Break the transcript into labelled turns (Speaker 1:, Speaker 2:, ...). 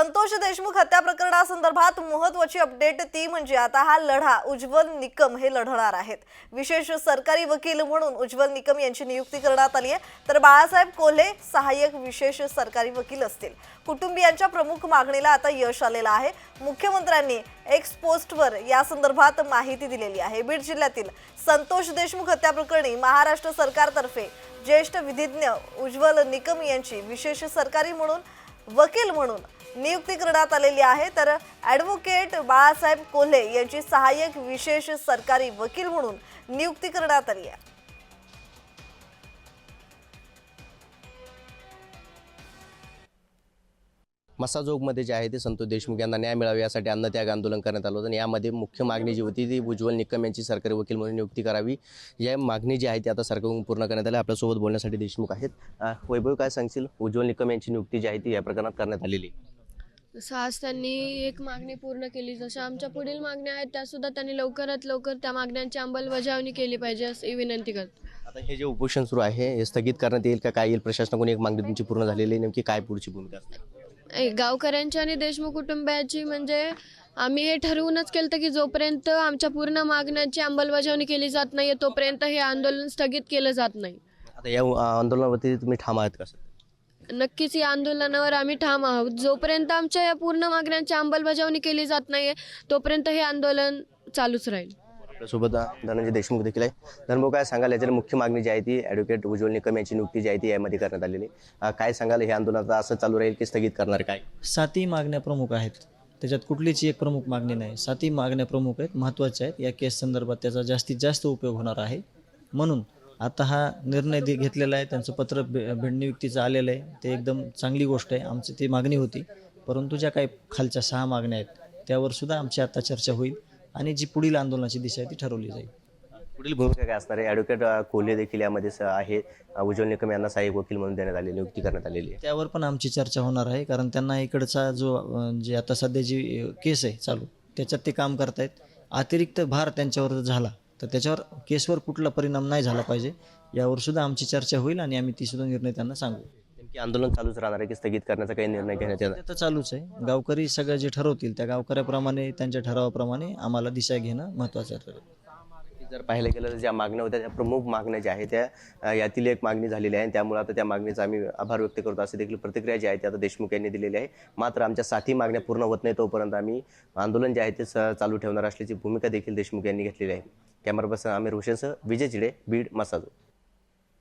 Speaker 1: संतोष देशमुख हत्या प्रकरणासंदर्भात महत्वाची अपडेट ती म्हणजे आता हा लढा उज्ज्वल निकम हे लढणार आहेत. विशेष सरकारी वकील म्हणून उज्ज्वल निकम यांची नियुक्ती करण्यात आली आहे. तर बाळासाहेब कोल्हे सहाय्यक विशेष सरकारी वकील असतील. कुटुंबियांच्या प्रमुख मागणीला आता यश आलेलं आहे. मुख्यमंत्र्यांनी एक्स पोस्टवर या संदर्भात माहिती दिलेली आहे. बीड जिल्ह्यातील संतोष देशमुख हत्या प्रकरणी महाराष्ट्र सरकारतर्फे ज्येष्ठ विधिज्ञ उज्ज्वल निकम यांची विशेष सरकारी म्हणून वकील म्हणून नियुक्ती करण्यात आलेली आहे. तर ॲडव्होकेट बाळासाहेब कोल्हे यांची सहाय्यक विशेष सरकारी वकील म्हणून नियुक्ती करण्यात आली आहे.
Speaker 2: मसाजोगमध्ये जे आहे ते संतोष देशमुख यांना न्याय मिळावा यासाठी अन्नत्याग आंदोलन करण्यात आलं होतं आणि यामध्ये मुख्य मागणी जी होती ती उज्ज्वल निकम यांची सरकारी वकील म्हणून नियुक्ती करावी. या मागणी जी आहे ती आता सरकारकडून पूर्ण करण्यात आली आपल्यासोबत बोलण्यासाठी देशमुख आहेत. वैभव काय सांगशील? उज्ज्वल निकम यांची नियुक्ती जी आहे ती या प्रकरणात करण्यात आलेली आहे.
Speaker 3: जसं आज त्यांनी एक मागणी पूर्ण केली. जशा आमच्या पुढील मागण्या आहेत त्या सुद्धा त्यांनी लवकरात लवकर त्या मागण्यांची अंमलबजावणी केली पाहिजे अशी विनंती करतो.
Speaker 2: आता हे जे उपोषण सुरू आहे हे स्थगित करण्यात येईल का? काय येईल? प्रशासनाकडून एक मागणी तुमची पूर्ण झालेली आहे. नेमकी काय पुढची भूमिका असणार
Speaker 3: गावकऱ्यांची आणि देशमुख कुटुंबियाची म्हणजे आम्ही हे ठरवूनच केलं की जोपर्यंत आमच्या पूर्ण मागण्यांची अंमलबजावणी केली जात नाही तोपर्यंत हे आंदोलन स्थगित केलं जात नाही.
Speaker 2: आता या अं, आंदोलनावरती तुम्ही ठाम आहात का
Speaker 3: नक्कीच या आंदोलनावर आम्ही ठाम आहोत. जोपर्यंत आमच्या या पूर्ण मागण्यांची अंमलबजावणी केली जात नाही तोपर्यंत हे आंदोलन चालूच राहील.
Speaker 2: आपल्यासोबत धनंजय देशमुख देखील आहे. धनभाऊ काय सांगाल? याच्यात मुख्य मागणी जी आहे ती ॲडव्होकेट उज्ज्वल निकम यांची नियुक्ती जी आहे ती यामध्ये करण्यात आलेली. अं, काय सांगाल? हे आंदोलन आता असं चालू राहील की स्थगित करणार काय?
Speaker 4: सातही मागण्या प्रमुख आहेत. त्याच्यात कुठलीच एक प्रमुख मागणी नाही. सातही मागण्या प्रमुख आहेत महत्त्वाच्या आहेत. या केस संदर्भात त्याचा जास्तीत जास्त उपयोग होणार आहे. म्हणून आता हा निर्णय दे घेतलेला आहे. त्यांचं पत्र भे भेटनियुक्तीचं आलेलं आहे. ते एकदम चांगली गोष्ट आहे. आमची ती मागणी होती. परंतु ज्या काही खालच्या सहा मागण्या आहेत त्यावर सुद्धा आमची आता चर्चा होईल आणि जी पुढील आंदोलनाची दिशा आहे ती ठरवली जाईल.
Speaker 2: पुढील भूमिका काय असणार आहे? ॲडव्होकेट कोल्हे देखील यामध्ये आहे उज्ज्वल निकम यांना सहाय्यक वकील म्हणून देण्यात आलेली नियुक्ती करण्यात आलेली आहे.
Speaker 4: त्यावर पण आमची चर्चा होणार आहे. कारण त्यांना इकडचा जो जे आता सध्या जी केस आहे चालू त्याच्यात ते काम करतायत. अतिरिक्त भार त्यांच्यावर झाला. तर त्याच्यावर केसवर कुठला परिणाम नाही झाला पाहिजे यावर सुद्धा आमची चर्चा होईल आणि आम्ही ती सुद्धा निर्णय त्यांना सांगू.
Speaker 2: नेमकी आंदोलन चालूच राहणार आहे की स्थगित करण्याचा काही निर्णय घेण्यात येणार
Speaker 4: तर चालूच आहे. गावकरी सगळं जे ठरवतील त्या गावकऱ्याप्रमाणे त्यांच्या ठरावाप्रमाणे आम्हाला दिशा घेणं महत्त्वाचं ठरेल
Speaker 2: जर पाहिलं गेलं तर ज्या मागण्या होत्या त्या प्रमुख मागण्या ज्या आहेत त्या यातील एक मागणी झालेली आहे आणि त्यामुळे आता त्या मागणीचा आम्ही आभार व्यक्त करतो. असे देखील प्रतिक्रिया जी आहे ती आता देशमुख यांनी दिलेली आहे. मात्र आमच्या साथी मागण्या पूर्ण होत नाही तोपर्यंत आम्ही आंदोलन जे आहे ते चालू ठेवणार असल्याची भूमिका देखील देशमुख यांनी घेतलेली आहे. कॅमेरा पर्सन आमिर हुसेनसह विजय चिडे बीड मसाजो